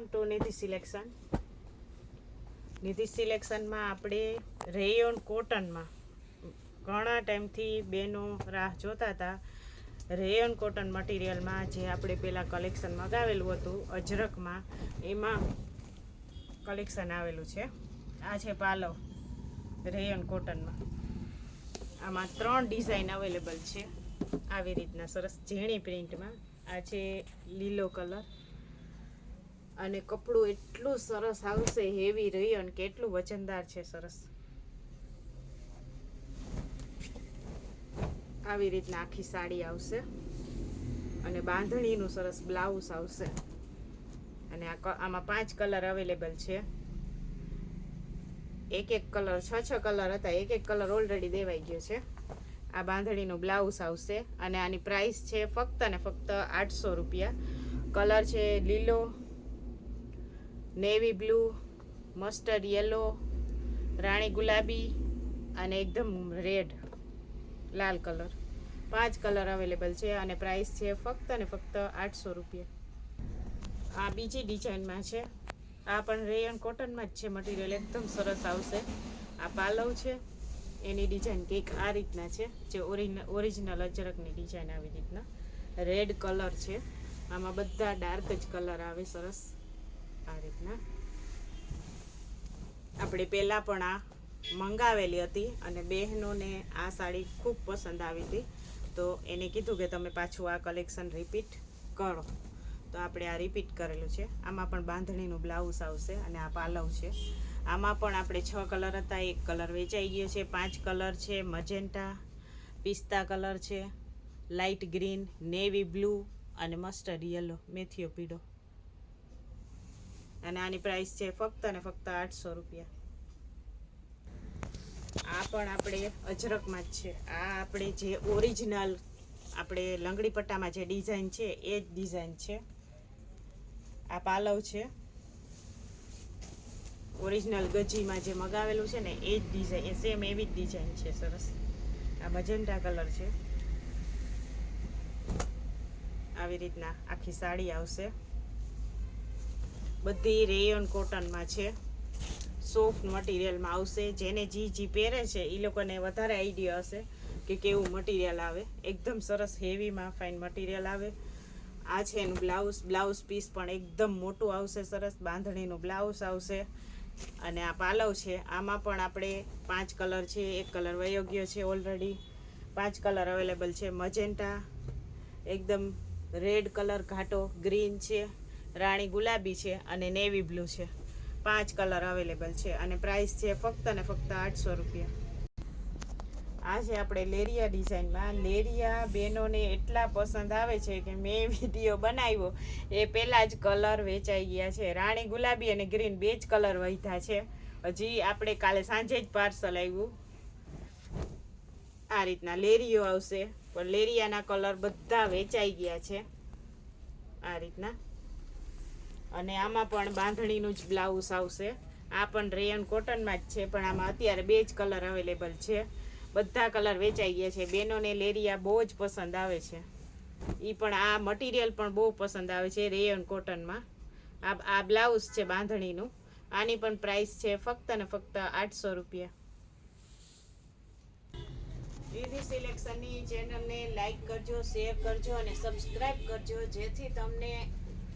Welcome to Nidhi selection. Nidhi સિલેક્શનમાં આપણે rayon કોટનમાં ઘણા ટાઈમથી બેનો રાહ જોતા હતા. રેયોન કોટન મટીરિયલમાં જે આપણે પહેલાં કલેક્શન મગાવેલું હતું અજરકમાં, એમાં કલેક્શન આવેલું છે. આ છે પાલવ રેયોન કોટનમાં. આમાં ત્રણ ડિઝાઇન અવેલેબલ છે. આવી રીતના સરસ ઝીણી પ્રિન્ટમાં. આ છે લીલો કલર. અને કપડું એટલું સરસ આવશે હેવી રહ્યું અને કેટલું વજનદાર છે સરસ. આવી રીતના આખી સાડી આવશે અને બાંધણીનું સરસ બ્લાઉઝ આવશે. અને આ આમાં પાંચ કલર અવેલેબલ છે. એક એક કલર છ છ કલર હતા એક એક કલર ઓલરેડી દેવાઈ ગયો છે. આ બાંધણીનું બ્લાઉઝ આવશે અને આની પ્રાઇસ છે ફક્ત ને ફક્ત આઠસો રૂપિયા. કલર છે લીલો નેવી બ્લુ મસ્ટર્ડ યલો રાણી ગુલાબી અને એકદમ રેડ લાલ કલર પાંચ કલર અવેલેબલ છે અને પ્રાઇસ છે ફક્ત ને ફક્ત આઠસો રૂપિયા. આ બીજી ડિઝાઇનમાં છે. આ પણ રેયન કોટનમાં જ છે મટીરિયલ એકદમ સરસ આવશે. આ પાલવ છે. એની ડિઝાઇન કંઈક આ રીતના છે, જે ઓરિજિનલ અજરકની ડિઝાઇન આવી રીતના. રેડ કલર છે. આમાં બધા ડાર્ક જ કલર આવે, સરસ. આ રીતના. આપણે પહેલાં પણ આ મંગાવેલી હતી અને બહેનોને આ સાડી ખૂબ પસંદ આવી હતી. તો એને કીધું કે તમે પાછું આ કલેક્શન રિપીટ કરો. તો આપણે આ રિપીટ કરેલું છે. આમાં પણ બાંધણીનું બ્લાઉઝ આવશે અને આ પાલવ છે. આમાં પણ આપણે છ કલર હતા. એક કલર વેચાઈ ગયો છે, પાંચ કલર છે, મજેન્ટા, પિસ્તા કલર છે લાઇટ ગ્રીન, નેવી બ્લુ અને મસ્ટર્ડ યલો. મેથીઓ પીળો. અને આની પ્રાઇસ છે ફક્ત અને ફક્ત આઠસો રૂપિયા. આ પણ આપણે અજરકમાં જ છે. આ આપણે જે ઓરિજિનલ આપણે લંગડી પટ્ટામાં જે ડિઝાઇન છે, એ જ ડિઝાઇન છે. આ પાલવ છે. ઓરિજિનલ ગજીમાં જે મગાવેલું છે ને, એ જ ડિઝાઇન સેમ એવી જ ડિઝાઇન છે, સરસ. આ મજેન્ટા કલર છે. આવી રીતના આખી સાડી આવશે. બધી રેયોન કોટનમાં છે. સોફ્ટ મટીરિયલમાં આવશે. જેને જી જી પહેરે છે એ લોકોને વધારે આઈડિયા હશે કે કેવું મટીરિયલ આવે. એકદમ સરસ હેવીમાં ફાઇન મટીરિયલ આવે. આ છે એનું બ્લાઉઝ બ્લાઉઝ પીસ પણ એકદમ મોટું આવશે, સરસ. બાંધણીનું બ્લાઉઝ આવશે. અને આ પાલવ છે. આમાં પણ આપણે પાંચ કલર છે. એક કલર વયોગ્ય છે ઓલરેડી પાંચ કલર અવેલેબલ છે. મજેન્ટા એકદમ રેડ કલર ઘાટો ગ્રીન છે. રાણી ગુલાબી છે અને નેવી બ્લુ છે. પાંચ કલર અવેલેબલ છે અને પ્રાઇસ છે ફક્ત ને ફક્ત આઠસો રૂપિયા. આ છે આપણે લેરિયા ડિઝાઇનમાં. લેરિયા બહેનોને એટલા પસંદ આવે છે કે મેં વીડિયો બનાવ્યો, એ પહેલાં જ કલર વેચાઈ ગયા છે. રાણી ગુલાબી અને ગ્રીન બે જ કલર વહીધા છે. હજી આપણે કાલે સાંજે જ પાર્સલ આવ્યું આ રીતના લેરિયો આવશે. પણ લેરિયાના કલર બધા વેચાઈ ગયા છે. આ રીતના. અને આમાં પણ બાંધણીનું જ બ્લાઉઝ આવશે. આ પણ રેયન કોટનમાં જ છે, પણ આમાં અત્યારે બે જ કલર અવેલેબલ છે. બધા કલર વેચાઈ ગયા છે. બેનોને લેરિયા બહુ જ પસંદ આવે છે. એ પણ આ મટીરિયલ પણ બહુ પસંદ આવે છે રેયન કોટનમાં આ આ બ્લાઉઝ છે બાંધણીનું. આની પણ પ્રાઇસ છે ફક્ત ને ફક્ત આઠસો રૂપિયા. દીદી સિલેક્શનની ચેનલને લાઇક કરજો શેર કરજો અને સબસ્ક્રાઇબ કરજો, જેથી તમને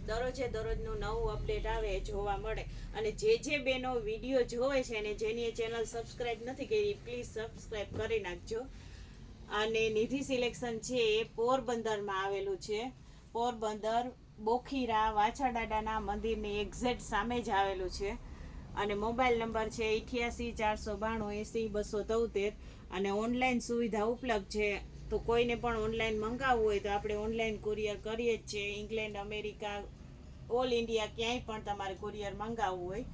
દરરોજે દરરોજનું નવું અપડેટ આવે એ જોવા મળે. અને જે જે બેનો વીડિયો જોવે છે અને જેની ચેનલ સબસ્ક્રાઇબ નથી કરી, પ્લીઝ સબસ્ક્રાઇબ કરી નાખજો. અને નિધિ સિલેક્શન છે એ પોરબંદરમાં આવેલું છે. પોરબંદર બોખીરા વાછાડાડાના મંદિરની એક્ઝેક્ટ સામે જ આવેલું છે. અને મોબાઈલ નંબર છે અઠ્યાસી, ચારસો બાણું, એંસી, બસો તોતેર. અને ઓનલાઈન સુવિધા ઉપલબ્ધ છે. તો કોઈને પણ ઓનલાઈન મંગાવવું હોય તો આપણે ઓનલાઈન કુરિયર કરીએ જ છીએ. ઇંગ્લેન્ડ, અમેરિકા, ઓલ ઇન્ડિયા ક્યાંય પણ તમારે કુરિયર મંગાવવું હોય.